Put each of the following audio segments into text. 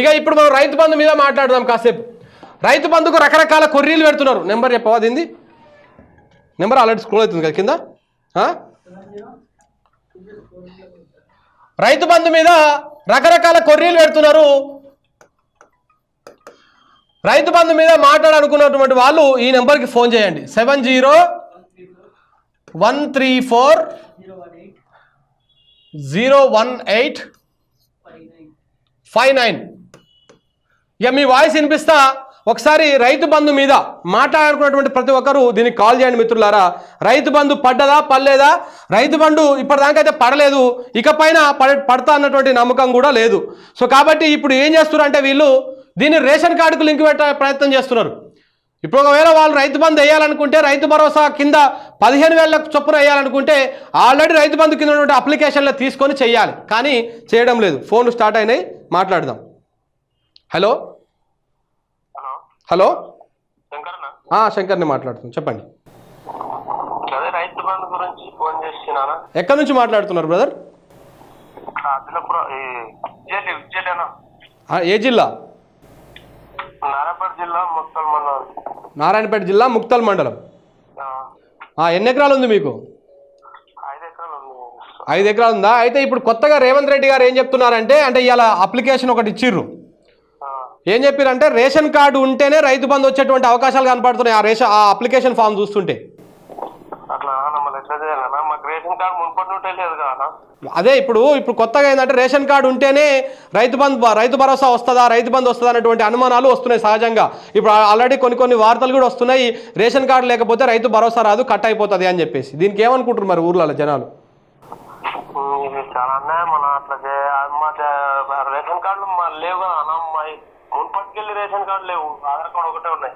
ఇక ఇప్పుడు మనం రైతు బంధు మీద మాట్లాడదాం కాసేపు. రైతు బంధుకు రకరకాల కొర్రీలు పెడుతున్నారు. నెంబర్ చెప్పవా నెంబర్ ఆల్రెడీ స్క్రోల్ అవుతుంది కదా కింద? రైతు బంధు మీద రకరకాల కొర్రీలు పెడుతున్నారు. రైతు బంధు మీద మాట్లాడాలనుకున్నటువంటి వాళ్ళు ఈ నెంబర్కి ఫోన్ చేయండి. Seven zero one three four zero one eight five nine. ఇక మీ వాయిస్ వినిపిస్తా? ఒకసారి రైతు బంధు మీద మాట్లాడుకున్నటువంటి ప్రతి ఒక్కరు దీనికి కాల్ చేయండి మిత్రులారా. రైతు బంధు పడ్డదా పడలేదా? రైతు బంధు ఇప్పటిదాకైతే పడలేదు. ఇకపైన పడ పడతా అన్నటువంటి నమ్మకం కూడా లేదు. సో కాబట్టి ఇప్పుడు ఏం చేస్తున్నారు అంటే వీళ్ళు దీన్ని రేషన్ కార్డుకు లింక్ పెట్టే ప్రయత్నం చేస్తున్నారు. ఇప్పుడు ఒకవేళ వాళ్ళు రైతు బంధు వేయాలనుకుంటే రైతు భరోసా కింద పదిహేను వేల చొప్పున వేయాలనుకుంటే ఆల్రెడీ రైతు బంధు కింద ఉన్నటువంటి అప్లికేషన్లో తీసుకొని చేయాలి. కానీ చేయడం లేదు. ఫోన్లు స్టార్ట్ అయినాయి. మాట్లాడదాం. హలో? హలో. శంకర్ని? మాట్లాడుతున్నాను చెప్పండి. ఎక్కడి నుంచి మాట్లాడుతున్నారు బ్రదర్? ఏ జిల్లా? నారాపేట జిల్లా ముక్కల్ మండలం. నారాయణపేట జిల్లా ముక్తల్ మండలం. ఎన్ని ఎకరాలు ఉంది మీకు? ఐదు ఎకరాలు ఉంది? ఐదు ఎకరాలు ఉందా అయితే ఇప్పుడు కొత్తగా రేవంత్ రెడ్డి గారు ఏం చెప్తున్నారంటే అంటే ఇవాళ అప్లికేషన్ ఒకటి ఇచ్చిర్రు. ఏం చెప్పారంటే రేషన్ కార్డు ఉంటేనే రైతు బంధు వచ్చేటువంటి అవకాశాలు కనపడుతున్నాయి ఆ రేషన్ ఆ అప్లికేషన్ ఫామ్ చూస్తుంటే అట్లా అన్న మళ్ళీ ఎట్లా చేయాలన్నా మాకు రేషన్ కార్డు మున్పటి నుండే లేదు కదా అదే ఇప్పుడు ఇప్పుడు కొత్తగా ఏంటంటే రేషన్ కార్డు ఉంటేనే రైతు బంధు రైతు భరోసా వస్తుందా రైతు బంధు వస్తుందా అనేటువంటి అనుమానాలు వస్తున్నాయి సహజంగా. ఇప్పుడు ఆల్రెడీ కొన్ని కొన్ని వార్తలు కూడా వస్తున్నాయి రేషన్ కార్డు లేకపోతే రైతు భరోసా రాదు కట్ అయిపోతుంది అని చెప్పేసి. దీనికి ఏమనుకుంటారు మరి ఊర్లలో జనాలు? రేషన్ కార్డులు మా లేవు మున్పటికెళ్ళి రేషన్ కార్డు లేవు ఆధార్ కార్డు ఒకటే ఉన్నాయి.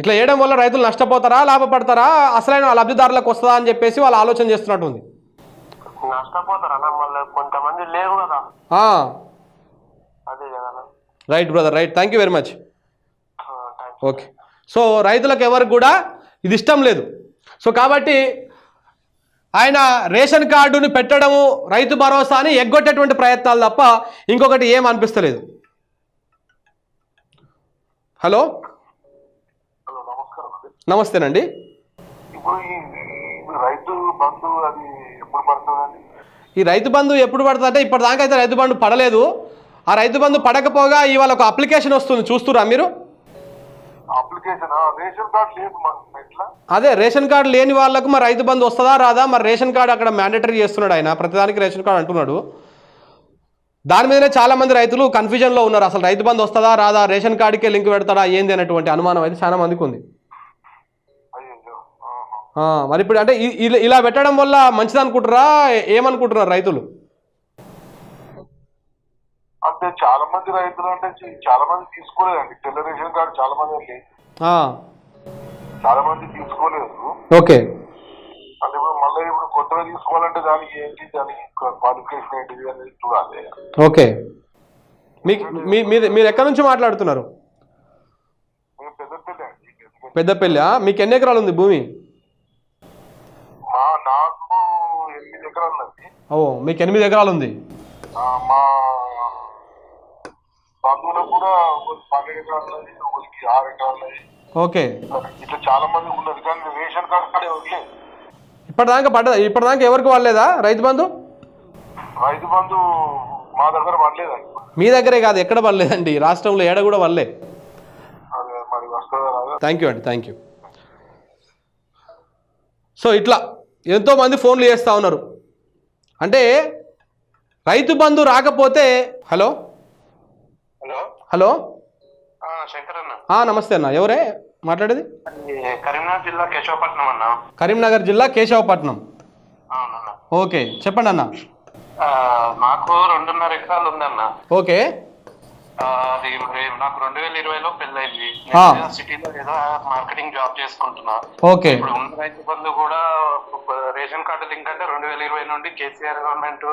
ఇట్లా చేయడం వల్ల రైతులు నష్టపోతారా లాభపడతారా? అసలైన లబ్ధిదారులకు వస్తుందా అని చెప్పేసి వాళ్ళు ఆలోచన చేస్తున్నట్టుంది కొంతమంది లేవు కదా. అదే కదా right brother right thank you very much okay so రైతులకు ఎవరికి కూడా ఇది ఇష్టం లేదు. సో కాబట్టి ఆయన రేషన్ కార్డుని పెట్టడము రైతు భరోసాని ఎగ్గొట్టేటువంటి ప్రయత్నాలు తప్ప ఇంకొకటి ఏం అనిపిస్తలేదు. హలో నమస్తేనండి. ఈ రైతు బంధు ఎప్పుడు పడుతుందండి? ఈ రైతు బంధు ఎప్పుడు పడుతుందంటే ఇప్పటిదాకా అయితే రైతు బంధు పడలేదు. ఆ రైతు బంధు పడకపోగా ఇవాళ ఒక అప్లికేషన్ వస్తుంది చూస్తురా మీరు? అదే రేషన్ కార్డు లేని వాళ్ళకు మరి రైతు బంధు వస్తుందా రాదా? మరి రేషన్ కార్డు అక్కడ మ్యాండేటరీ చేస్తున్నాడు ఆయన ప్రతిదానికి రేషన్ కార్డు అంటున్నాడు. దాని మీదనే చాలా మంది రైతులు కన్ఫ్యూజన్లో ఉన్నారు అసలు రైతు బంధు వస్తుందా రాదా? రేషన్ కార్డుకే లింక్ పెడతాడా ఏంది అనేటువంటి అనుమానం అయితే చాలా మందికి ఉంది. మరి ఇప్పుడు అంటే ఇలా- పెట్టడం వల్ల మంచిది అనుకుంటారా ఏమనుకుంటున్నారు రైతులు? అంటే చాలా మంది రైతులు అంటే చాలా మంది తీసుకోలేదండి. తెల్ల రేషన్ కార్డు చాలా మంది చాలా మంది తీసుకోలేదు. ఓకే. అంటే ఇప్పుడు మళ్ళీ ఇప్పుడు కొత్తగా తీసుకోవాలంటే దానికి ఏంటి? దానికి క్వాలిఫికేషన్ ఏంటిది అనేది చూడాలి. ఓకే. మీకు మీ మీరు ఎక్కడి నుంచి మాట్లాడుతున్నారు? మేము పెద్ద పెద్ద అండి. పెద్దపల్లి మీకు ఎన్ని ఎకరాలు ఉంది భూమి మా నాకు ఎనిమిది ఎకరాలు ఓ మీకు ఎనిమిది ఎకరాలు ఉంది మా బంధువులకు కూడా ఒకరికి పన్నెండు ఎకరాలు ఉన్నది ఒకరికి ఆరు ఎకరాలు ఉన్నది ఓకే. ఇట్లా చాలా మంది ఉన్నది కానీ రేషన్ కార్డు వదిలేదు ఇప్పటిదాకా పడ్డ ఇప్పటిదాకా ఎవరికి వాళ్ళేదా రైతు బంధు? రైతు బంధు మా దగ్గర పడలేదండి. మీ దగ్గరే కాదు ఎక్కడ పడలేదండి. రాష్ట్రంలో ఏడ కూడా పడలే. థ్యాంక్ యూ అండి థ్యాంక్ యూ సో ఇట్లా ఎంతోమంది ఫోన్లు చేస్తూ ఉన్నారు. అంటే రైతు బంధు రాకపోతే హలో? హలో? హలో? నమస్తే అన్న. ఎవరే మాట్లాడేది? కరీంనగర్ జిల్లా కేశవపట్నం అన్న. కరీంనగర్ జిల్లా కేశవపట్నం. ఓకే. చెప్పండి అన్న నాకు రెండున్నర ఎకరాలు ఉందన్న. ఓకే. అది నాకు రెండు వేల ఇరవైలో. నేను సిటీలో ఏదో మార్కెటింగ్ జాబ్ చేసుకుంటున్నా. ఓకే. ఇప్పుడు ఉన్న రైతు బంధు కూడా రేషన్ కార్డు లింక్ అంటే రెండు వేల ఇరవై నుండి కేసీఆర్ గవర్నమెంట్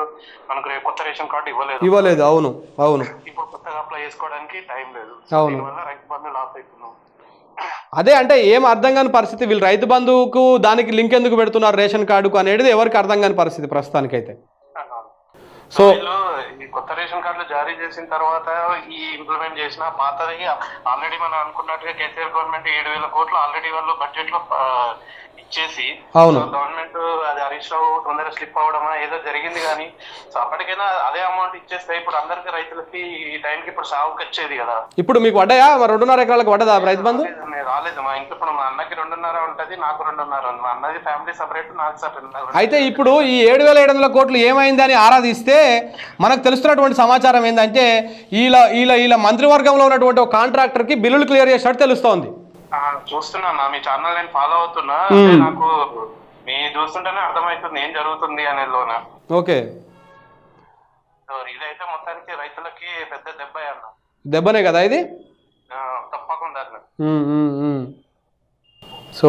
మనకు కొత్త రేషన్ కార్డు ఇవ్వలేదు. ఇవ్వలేదు అవును అవును. ఇప్పుడు కొత్తగా అప్లై చేసుకోవడానికి టైం లేదు. అవును. రైతు బంధు లాస్ అవుతున్నాం అదే అంటే ఏం అర్థం కాని పరిస్థితి వీళ్ళు రైతు బంధువుకు దానికి లింక్ ఎందుకు పెడుతున్నారు రేషన్ కార్డుకు అనేది ఎవరికి అర్థం కాని పరిస్థితి ప్రస్తుతానికైతే. సో కొత్త రేషన్ కార్డులు జారీ చేసిన తర్వాత ఈ ఇంప్లిమెంట్ చేసిన పాతది ఆల్రెడీ మనం అనుకున్నట్టుగా కేసీఆర్ గవర్నమెంట్ ఏడు వేల కోట్లు ఆల్రెడీ వాళ్ళు బడ్జెట్లో ఇచ్చేసి అవును. గవర్నమెంట్ అది హరీష్ రావు తొందరగా స్లిప్ అవ్వడమా ఏదో జరిగింది కానీ సో అప్పటికైనా అదే అమౌంట్ ఇచ్చేస్తే ఇప్పుడు అందరికి రైతులకి ఈ టైంకి ఇప్పుడు సాగుకి వచ్చేది కదా. ఇప్పుడు మీకు పడ్డాయా? రెండున్నర ఎకరాలకు పడ్డదా రైతు బంధు? రాలేదు, మా ఇంట్లో ఇప్పుడు మా అన్నకి రెండున్నర ఉంటది నాకు రెండున్నర మా అన్నది ఫ్యామిలీ సపరేట్ నాకు సపరేట్ అయితే ఇప్పుడు ఈ ఏడు వేల ఏడు వందల కోట్లు ఏమైందని ఆరాధిస్తే మనకు తెలుస్తున్నటువంటి సమాచారం ఏంటంటే వీళ్ళ వీళ్ళ వీళ్ళ మంత్రివర్గంలో ఉన్నటువంటి ఒక కాంట్రాక్టర్కి బిల్లులు క్లియర్ చేసినట్టు తెలుస్తోంది. చూస్తున్నా మీ ఛానల్ నేను ఫాలో అవుతున్నా. నాకు మీ చూస్తుంటేనే అర్థమవుతుంది ఏం జరుగుతుంది అనేలోన ఓకే. సో ఇదైతే మొత్తానికి రైతులకి పెద్ద దెబ్బ అన్న. దెబ్బనే కదా ఇది? తప్పకుండా సో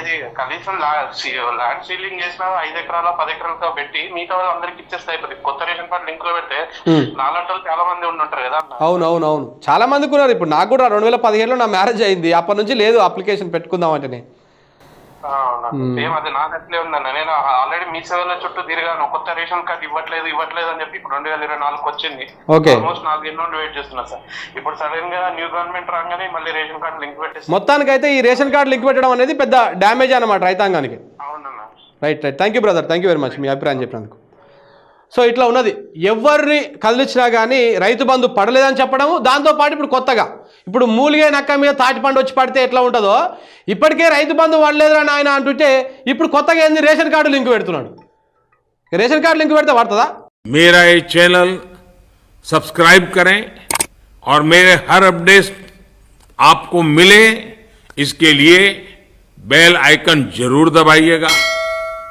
ఇది కనీసం ల్యాండ్ సీలింగ్ చేసిన ఐదు ఎకరాల పది ఎకరాలతో పెట్టి మిగతా వాళ్ళు అందరికి ఇచ్చేస్తే అయిపోతుంది కొత్త రేషన్ కార్డు లింక్లో పెడితే. నాలుగు చాలా మంది ఉండి ఉంటారు కదా అవును అవును అవును. చాలా మందికి ఉన్నారు. ఇప్పుడు నాకు కూడా రెండు వేల పదిహేడులో నా మ్యారేజ్ అయింది. అప్పటి నుంచి లేదు అప్లికేషన్ పెట్టుకుందాం అంటేనే. సేమ్ అది నాకు అట్లే ఉందన్న. నేను ఆల్రెడీ మీ సేవల చుట్టూ తిరిగాను. కొత్త రేషన్ కార్డు ఇవ్వట్లేదు ఇవ్వట్లేదు అని చెప్పి ఇప్పుడు రెండు వేల ఇరవై నాలుగు వచ్చింది. ఆల్మోస్ట్ నాలుగు ఎన్నో వెయిట్ చేస్తున్నా సార్. ఇప్పుడు సడన్గా న్యూ గవర్నమెంట్ రాగానే మళ్ళీ రేషన్ కార్డు లింక్ పెట్టేసి మొత్తానికైతే ఈ రేషన్ కార్డు లింక్ పెట్టడం అనేది పెద్ద డ్యామేజ్ అనమాట రైతాంగానికి. అవునన్న right right. Thank you brother. Thank you very much మీ అభిప్రాయం చెప్పినందుకు. సో ఇట్లా ఉన్నది ఎవరిని కదిలించినా కానీ రైతు బంధు పడలేదని చెప్పడము దాంతోపాటు ఇప్పుడు కొత్తగా ఇప్పుడు మూలిగే నక్క మీద తాటి పండు వచ్చి పడితే ఎట్లా ఉంటుందో ఇప్పటికే రైతు బంధు పడలేదురా నాయన అంటుంటే ఇప్పుడు కొత్తగా ఏంది రేషన్ కార్డు లింక్ పెడుతున్నాడు రేషన్ కార్డు లింక్ పెడితే పడుతుందా मेरा ये चैनल सब्सक्राइब करें और मेरे हर अपडेट आपको मिले इसके लिए बेल आइकन जरूर दबाइएगा